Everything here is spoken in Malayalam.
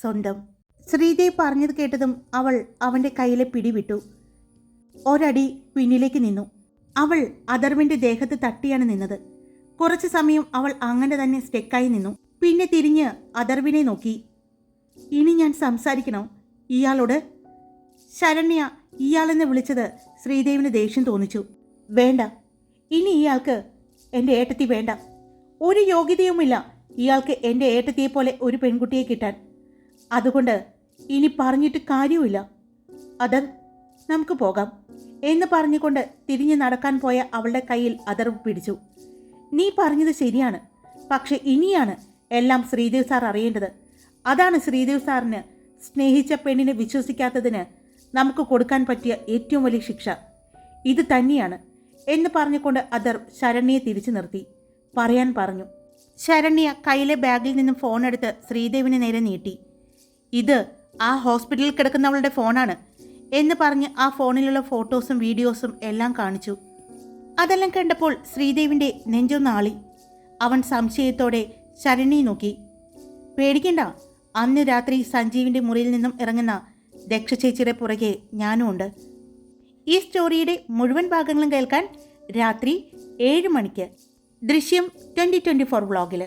സ്വന്തം. ശ്രീദേവ് പറഞ്ഞത് കേട്ടതും അവൾ അവന്റെ കയ്യിലെ പിടിവിട്ടു. ഒരടി പിന്നിലേക്ക് നിന്നു. അവൾ അഥർവിന്റെ ദേഹത്ത് തട്ടിയാണ് നിന്നത്. കുറച്ചു സമയം അവൾ അങ്ങനെ തന്നെ സ്റ്റെക്കായി നിന്നു. പിന്നെ തിരിഞ്ഞ് അഥർവിനെ നോക്കി. ഇനി ഞാൻ സംസാരിക്കണോ? ഇയാളോട്. ശരണ്യ ഇയാളെന്ന് വിളിച്ചത് ശ്രീദേവിന് ദേഷ്യം തോന്നിച്ചു. വേണ്ട. ഇനി ഇയാൾക്ക് എന്റെ ഏട്ടത്തി വേണ്ട. ഒരു യോഗ്യതയുമില്ല ഇയാൾക്ക് എന്റെ ഏട്ടത്തിയെ പോലെ ഒരു പെൺകുട്ടിയെ കിട്ടാൻ. അതുകൊണ്ട് ഇനി പറഞ്ഞിട്ട് കാര്യവുമില്ല. അതർ നമുക്ക് പോകാം എന്ന് പറഞ്ഞുകൊണ്ട് തിരിഞ്ഞു നടക്കാൻ പോയ അവളുടെ കയ്യിൽ അതർ പിടിച്ചു. നീ പറഞ്ഞത് ശരിയാണ്. പക്ഷെ ഇനിയാണ് എല്ലാം ശ്രീദേവ് സാർ അറിയേണ്ടത്. അതാണ് ശ്രീദേവ് സാറിന് സ്നേഹിച്ച പെണ്ണിനെ വിശ്വസിക്കാത്തതിന് നമുക്ക് കൊടുക്കാൻ പറ്റിയ ഏറ്റവും വലിയ ശിക്ഷ. ഇത് തന്നെയാണ് എന്ന് പറഞ്ഞുകൊണ്ട് അതർ ശരണ്യെ തിരിച്ചു നിർത്തി. പറയാൻ പറഞ്ഞു. ശരണ്യ കയ്യിലെ ബാഗിൽ നിന്നും ഫോണെടുത്ത് ശ്രീദേവിന് നേരെ നീട്ടി. ഇത് ആ ഹോസ്പിറ്റലിൽ കിടക്കുന്നവളുടെ ഫോണാണ് എന്ന് പറഞ്ഞ് ആ ഫോണിലുള്ള ഫോട്ടോസും വീഡിയോസും എല്ലാം കാണിച്ചു. അതെല്ലാം കണ്ടപ്പോൾ ശ്രീദേവിന്റെ നെഞ്ചൊന്നാളി. അവൻ സംശയത്തോടെ ശരണി നോക്കി. പേടിക്കണ്ട അന്ന് രാത്രി സഞ്ജീവിന്റെ മുറിയിൽ നിന്നും ഇറങ്ങുന്ന ദക്ഷ ചേച്ചിയുടെ പുറകെ ഞാനും ഉണ്ട്. ഈ സ്റ്റോറിയുടെ മുഴുവൻ ഭാഗങ്ങളും കേൾക്കാൻ രാത്രി ഏഴ് മണിക്ക്. ദൃശ്യം ട്വന്റി ട്വന്റി ഫോർ വ്ളോഗിൽ